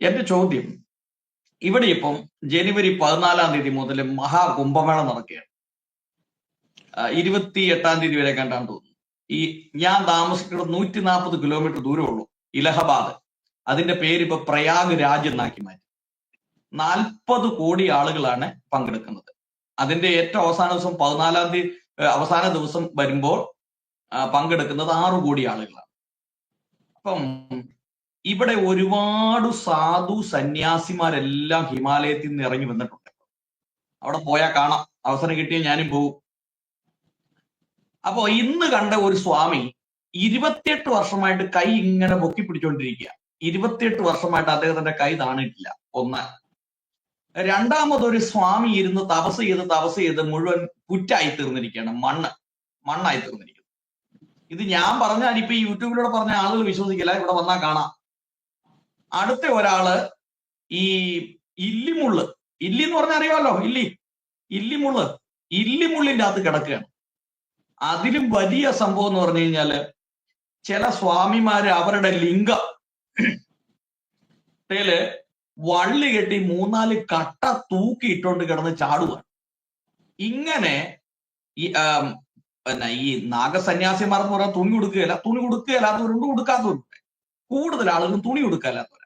എന്റെ ചോദ്യം. ഇവിടെ ഇപ്പം ജനുവരി പതിനാലാം തീയതി മുതൽ മഹാകുംഭമേള നടക്കുകയാണ്. ഇരുപത്തി എട്ടാം തീയതി വരെ കണ്ടാന്ന് തോന്നുന്നു. ഈ ഞാൻ താമസിക്കുന്നത് നൂറ്റി നാൽപ്പത് കിലോമീറ്റർ ദൂരമുള്ളൂ ഇലഹബാദ്. അതിന്റെ പേര് ഇപ്പൊ പ്രയാഗ് രാജ് എന്നാക്കി മാറ്റി. നാൽപ്പത് കോടി ആളുകളാണ് പങ്കെടുക്കുന്നത്. അതിന്റെ ഏറ്റവും അവസാന ദിവസം പതിനാലാം തീയതി അവസാന ദിവസം വരുമ്പോൾ പങ്കെടുക്കുന്നത് ആറു കോടി ആളുകളാണ്. അപ്പം ഇവിടെ ഒരുപാട് സാധു സന്യാസിമാരെല്ലാം ഹിമാലയത്തിൽ നിന്ന് ഇറങ്ങി വന്നിട്ടുണ്ട്. അവിടെ പോയാൽ കാണാം. അവസരം കിട്ടിയാൽ ഞാനും പോകും അപ്പോ ഇന്ന് കണ്ട ഒരു സ്വാമി ഇരുപത്തിയെട്ട് വർഷമായിട്ട് കൈ ഇങ്ങനെ പൊക്കി പിടിച്ചോണ്ടിരിക്കുക. ഇരുപത്തിയെട്ട് വർഷമായിട്ട് അദ്ദേഹത്തിന്റെ കൈ താണിട്ടില്ല. ഒന്ന്. രണ്ടാമതൊരു സ്വാമി ഇരുന്ന് തപസ് ചെയ്ത് തപസ് ചെയ്ത് മുഴുവൻ കുറ്റായി തീർന്നിരിക്കുകയാണ്. മണ്ണ്. മണ്ണായി തീർന്നിരിക്കുന്നു. ഇത് ഞാൻ പറഞ്ഞാൽ ഇപ്പൊ യൂട്യൂബിലൂടെ പറഞ്ഞ ആളുകൾ വിശ്വസിക്കില്ല. ഇവിടെ വന്നാൽ കാണാം. അടുത്ത ഒരാൾ ഈ ഇല്ലിമുള്ള്. ഇല്ലി എന്ന് പറഞ്ഞാൽ അറിയാമല്ലോ ഇല്ലി. ഇല്ലിമുള്ള്. ഇല്ലിമുള്ളിന്റെ അകത്ത് കിടക്കുകയാണ്. അതിലും വലിയ സംഭവം എന്ന് പറഞ്ഞു കഴിഞ്ഞാൽ ചില സ്വാമിമാര് അവരുടെ ലിംഗം ൽ വള്ളി കെട്ടി മൂന്നാൽ കട്ട തൂക്കി ഇട്ടോണ്ട് കിടന്ന് ചാടുക ഇങ്ങനെ ഈ പിന്നെ ഈ നാഗസന്യാസിമാർ എന്ന് പറഞ്ഞാൽ തുണി കൊടുക്കുകയില്ല തുണി കൊടുക്കുകയില്ലാത്തവരുണ്ട് കൊടുക്കാത്തവരുണ്ട് കൂടുതൽ ആളുകളും തുണി കൊടുക്കാല്ലാത്തവരാണ്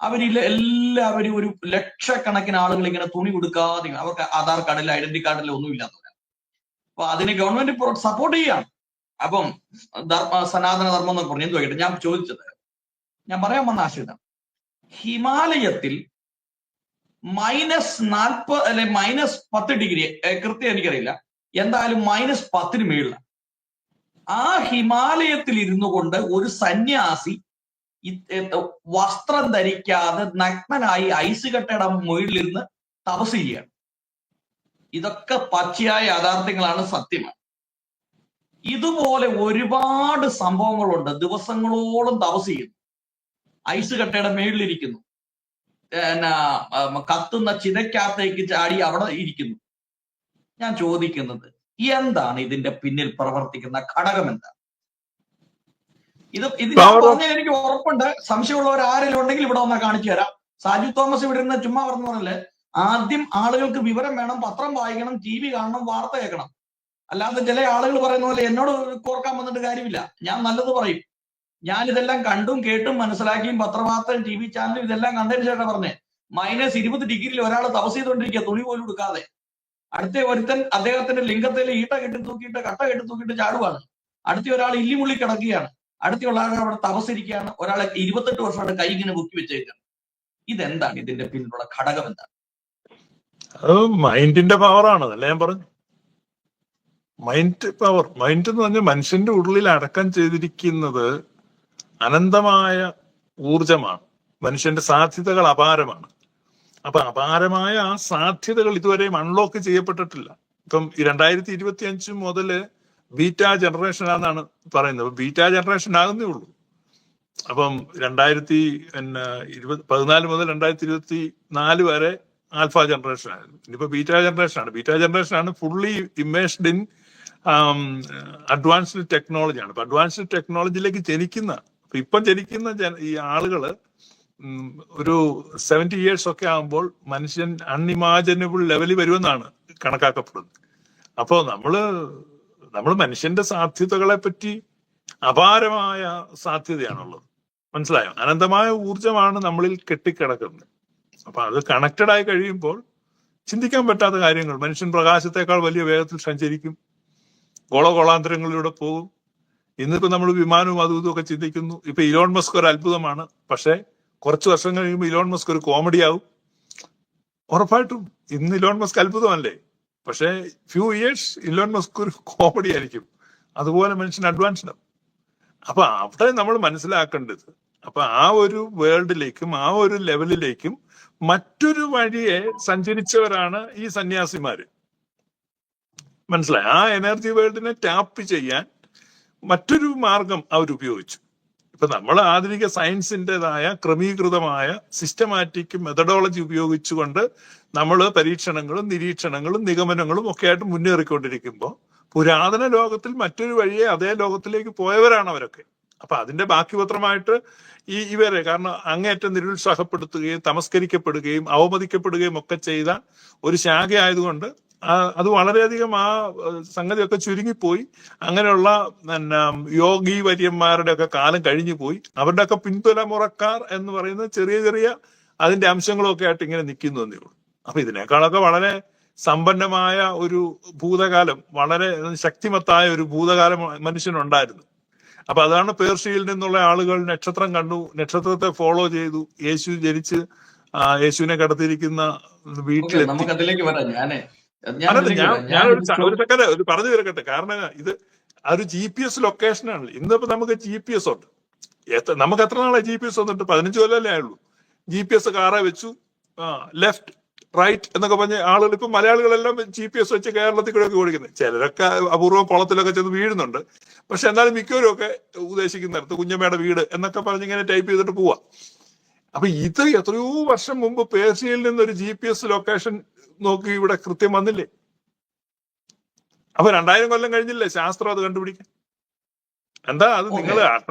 അവരില്ല എല്ലാവരും ഒരു ലക്ഷക്കണക്കിന് ആളുകൾ ഇങ്ങനെ തുണി കൊടുക്കാതെ അവർക്ക് ആധാർ കാർഡിൽ ഐഡന്റി കാർഡിൽ ഒന്നും ഇല്ലാത്തവരാണ് അപ്പൊ അതിന് ഗവൺമെന്റ് സപ്പോർട്ട് ചെയ്യാണ്. അപ്പം ധർമ്മ സനാതന ധർമ്മം എന്നൊക്കെ പറഞ്ഞു എന്ത് ഞാൻ ചോദിച്ചത് ഞാൻ പറയാൻ വന്ന ആശയം. ഹിമാലയത്തിൽ മൈനസ് നാൽപ്പത് അല്ലെ മൈനസ് പത്ത് ഡിഗ്രി കൃത്യം എനിക്കറിയില്ല. എന്തായാലും മൈനസ് പത്തിന് മേളിലാണ്. ആ ഹിമാലയത്തിൽ ഇരുന്നു കൊണ്ട് ഒരു സന്യാസി വസ്ത്രം ധരിക്കാതെ നഗ്നനായി ഐസ് കെട്ടയുടെ മുകളിൽ നിന്ന് തപസ് ചെയ്യുകയാണ് ഇതൊക്കെ പച്ചയായ യാഥാർത്ഥ്യങ്ങളാണ് സത്യമാണ് ഇതുപോലെ ഒരുപാട് സംഭവങ്ങളുണ്ട്. ദിവസങ്ങളോളം തപസ് ചെയ്യുന്നു ഐസ് കട്ടയുടെ മേളിലിരിക്കുന്നു. പിന്നെ കത്തുന്ന ചിതയ്ക്കകത്തേക്ക് ചാടി അവിടെ ഇരിക്കുന്നു. ഞാൻ ചോദിക്കുന്നത് എന്താണ് ഇതിന്റെ പിന്നിൽ പ്രവർത്തിക്കുന്ന ഘടകം എന്താണ് ഇത് ഇത് പറഞ്ഞ എനിക്ക് ഉറപ്പുണ്ട്. സംശയമുള്ളവർ ആരെങ്കിലും ഉണ്ടെങ്കിൽ ഇവിടെ വന്നാൽ കാണിച്ചു തരാം. സാജു തോമസ് ഇവിടെ ഇരുന്ന് ചുമ്മാ പറഞ്ഞു പറഞ്ഞല്ലേ? ആദ്യം ആളുകൾക്ക് വിവരം വേണം പത്രം വായിക്കണം ടി വി കാണണം വാർത്ത കേൾക്കണം. അല്ലാതെ ചില ആളുകൾ പറയുന്ന പോലെ എന്നോട് കോർക്കാൻ വന്നിട്ട് കാര്യമില്ല. ഞാൻ നല്ലത് പറയും. ഞാൻ ഇതെല്ലാം കണ്ടും കേട്ടും മനസ്സിലാക്കിയും പത്രവാർത്തയും ടി വി ചാനലും ഇതെല്ലാം കണ്ടതിന് ശേഷം പറഞ്ഞേ. മൈനസ് ഇരുപത് ഡിഗ്രിയിൽ ഒരാൾ തപസ് ചെയ്തുകൊണ്ടിരിക്കുക തുണി പോലും എടുക്കാതെ അടുത്ത ഒരുത്തൻ അദ്ദേഹത്തിന്റെ ലിംഗത്തിൽ ഈട്ട കെട്ടി തൂക്കിയിട്ട് കട്ട കെട്ടി തൂക്കിയിട്ട് ചാടുവാണ്. അടുത്ത ഒരാൾ ഇല്ലിമുള്ളി കിടക്കുകയാണ്. അടുത്ത ഒരാൾ അവിടെ തപസ്സിരിക്കുകയാണ് ഒരാളെ ഇരുപത്തെട്ട് വർഷമായിട്ട് കൈ ഇങ്ങനെ പൊക്കി വെച്ചേക്കാണ്. ഇതെന്താണ് ഇതിന്റെ പിന്നിലുള്ള ഘടകം എന്താണ്? അത് മൈൻഡിന്റെ പവറാണ് അതല്ല ഞാൻ പറഞ്ഞു? മൈൻഡ് പവർ മൈൻഡ് എന്ന് പറഞ്ഞാൽ മനുഷ്യന്റെ ഉള്ളിൽ അടക്കം ചെയ്തിരിക്കുന്നത് അനന്തമായ ഊർജമാണ് മനുഷ്യന്റെ സാധ്യതകൾ അപാരമാണ്. അപ്പൊ അപാരമായ ആ സാധ്യതകൾ ഇതുവരെയും അൺലോക്ക് ചെയ്യപ്പെട്ടിട്ടില്ല. ഇപ്പം രണ്ടായിരത്തി ഇരുപത്തി അഞ്ച് മുതൽ ബീറ്റ ജനറേഷൻ ആണെന്നാണ് പറയുന്നത്. ബീറ്റ ജനറേഷൻ ആകുന്നേ ഉള്ളൂ. അപ്പം രണ്ടായിരത്തി പിന്നെ ഇരുപത് പതിനാല് മുതൽ രണ്ടായിരത്തി ഇരുപത്തി നാല് വരെ ആൽഫ ജനറേഷൻ ആയിരുന്നു. ഇനിയിപ്പോ ബീറ്റ ജനറേഷൻ ആണ്. ബീറ്റ ജനറേഷൻ ആണ് fully immersed in advanced technology ആണ്. അപ്പൊ അഡ്വാൻസ്ഡ് ടെക്നോളജിയിലേക്ക് ജനിക്കുന്ന ഇപ്പം ജനിക്കുന്ന ജന- ഈ ആളുകൾ ഒരു സെവന്റി ഇയേഴ്സ് ഒക്കെ ആകുമ്പോൾ മനുഷ്യൻ അൺഇമാജിനബിൾ ലെവലിൽ വരുമെന്നാണ് കണക്കാക്കപ്പെടുന്നത്. അപ്പോൾ നമ്മൾ നമ്മൾ മനുഷ്യന്റെ സാധ്യതകളെ പറ്റി അപാരമായ സാധ്യതയാണുള്ളത്. മനസ്സിലായോ? അനന്തമായ ഊർജമാണ് നമ്മളിൽ കെട്ടിക്കിടക്കുന്നത്. അപ്പൊ അത് കണക്റ്റഡ് ആയി കഴിയുമ്പോൾ ചിന്തിക്കാൻ പറ്റാത്ത കാര്യങ്ങൾ. മനുഷ്യൻ പ്രകാശത്തെക്കാൾ വലിയ വേഗത്തിൽ സഞ്ചരിക്കും. ഗോളഗോളാന്തരങ്ങളിലൂടെ പോകും. ഇന്നിപ്പോ നമ്മൾ വിമാനവും അതും ഇതും ഒക്കെ ചിന്തിക്കുന്നു. ഇപ്പൊ ഇലോൺ മസ്ക് ഒരു അത്ഭുതമാണ്. പക്ഷേ കുറച്ച് വർഷം കഴിയുമ്പോൾ ഇലോൺ മസ്ക് ഒരു കോമഡി ആവും. ഉറപ്പായിട്ടും ഇന്ന് ഇലോൺ മസ്ക് അത്ഭുതമല്ലേ? പക്ഷെ ഫ്യൂ ഇയേഴ്സ് ഇലോൺ മസ്ക് ഒരു കോമഡി ആയിരിക്കും. അതുപോലെ മനുഷ്യൻ അഡ്വാൻസ്ഡ് ആവും അപ്പൊ അവിടെ നമ്മൾ മനസ്സിലാക്കേണ്ടത് അപ്പൊ ആ ഒരു വേൾഡിലേക്കും ആ ഒരു ലെവലിലേക്കും മറ്റൊരു വഴിയെ സഞ്ചരിച്ചവരാണ് ഈ സന്യാസിമാര്. മനസ്സിലായി? ആ എനർജി വേൾഡിനെ ടാപ്പ് ചെയ്യാൻ മറ്റൊരു മാർഗം അവർ ഉപയോഗിച്ചു. ഇപ്പൊ നമ്മൾ ആധുനിക സയൻസിന്റെതായ ക്രമീകൃതമായ സിസ്റ്റമാറ്റിക് മെത്തഡോളജി ഉപയോഗിച്ചുകൊണ്ട് നമ്മൾ പരീക്ഷണങ്ങളും നിരീക്ഷണങ്ങളും നിഗമനങ്ങളും ഒക്കെ ആയിട്ട് മുന്നേറിക്കൊണ്ടിരിക്കുമ്പോൾ പുരാതന ലോകത്തിൽ മറ്റൊരു വഴിയെ അതേ ലോകത്തിലേക്ക് പോയവരാണ് അവരൊക്കെ. അപ്പൊ അതിന്റെ ബാക്കി പത്രമായിട്ട് ഈ ഇവരെ കാരണം അങ്ങേറ്റം നിരുത്സാഹപ്പെടുത്തുകയും തമസ്കരിക്കപ്പെടുകയും അവമതിക്കപ്പെടുകയും ഒക്കെ ചെയ്ത ഒരു ശാഖ ആയതുകൊണ്ട് ആ അത് വളരെയധികം ആ സംഗതിയൊക്കെ ചുരുങ്ങിപ്പോയി. അങ്ങനെയുള്ള പിന്നെ യോഗി വര്യന്മാരുടെ ഒക്കെ കാലം കഴിഞ്ഞു പോയി അവരുടെ ഒക്കെ പിൻതലമുറക്കാർ എന്ന് പറയുന്ന ചെറിയ ചെറിയ അതിന്റെ അംശങ്ങളൊക്കെ ആയിട്ട് ഇങ്ങനെ നിൽക്കുന്നു എന്നേ ഉള്ളൂ. അപ്പൊ ഇതിനേക്കാളൊക്കെ വളരെ സമ്പന്നമായ ഒരു ഭൂതകാലം വളരെ ശക്തിമത്തായ ഒരു ഭൂതകാലം മനുഷ്യനുണ്ടായിരുന്നു. അപ്പൊ അതാണ് പേർഷ്യയിൽ നിന്നുള്ള ആളുകൾ നക്ഷത്രം കണ്ടു. നക്ഷത്രത്തെ ഫോളോ ചെയ്തു. യേശു ജനിച്ച് യേശുവിനെ കടത്തിയിരിക്കുന്ന വീട്ടിൽ വീട്ടിലെത്തി. നമുക്ക് അതിലേക്ക് വരാം. ഞാൻ ഞാൻ അല്ലല്ല ഞാൻ വരാം ഞാൻ ഞാൻ ഒരു ഒരു സെക്കൻഡ് ഒരു പറഞ്ഞു തീർക്കട്ടെ. കാരണം ഇത് ആ ഒരു ജി പി എസ് ലൊക്കേഷനാണ് ഇന്നിപ്പോ നമുക്ക് ജി പി എസ് ഉണ്ട്. എത്ര നമുക്ക് എത്ര നാളെ ജി പി എസ് വന്നിട്ട്? പതിനഞ്ച് കൊല്ലല്ലേ ആയുള്ളൂ. ജി പി എസ് കാറെ വെച്ചു. ലെഫ്റ്റ് റൈറ്റ് എന്നൊക്കെ പറഞ്ഞ ആളുകൾ ഇപ്പൊ മലയാളികളെല്ലാം ജി പി എസ് വെച്ച് കേരളത്തിൽ കൂടെ ഒക്കെ ഓടിക്കുന്നത് ചിലരൊക്കെ അപൂർവം കുളത്തിലൊക്കെ ചെന്ന് വീഴുന്നുണ്ട്. പക്ഷെ എന്നാലും മിക്കവരും ഒക്കെ ഉദ്ദേശിക്കുന്നിടത്ത് കുഞ്ഞമ്മയുടെ വീട് എന്നൊക്കെ പറഞ്ഞ് ഇങ്ങനെ ടൈപ്പ് ചെയ്തിട്ട് പോവാ. അപ്പൊ ഇത് എത്രയോ വർഷം മുമ്പ് പേർഷ്യയിൽ നിന്ന് ഒരു ജി പി എസ് ലൊക്കേഷൻ നോക്കി ഇവിടെ കൃത്യം വന്നില്ലേ? അപ്പൊ രണ്ടായിരം കൊല്ലം കഴിഞ്ഞില്ലേ ശാസ്ത്രം അത് കണ്ടുപിടിക്കാൻ? എന്താ അത് നിങ്ങൾ നിങ്ങൾ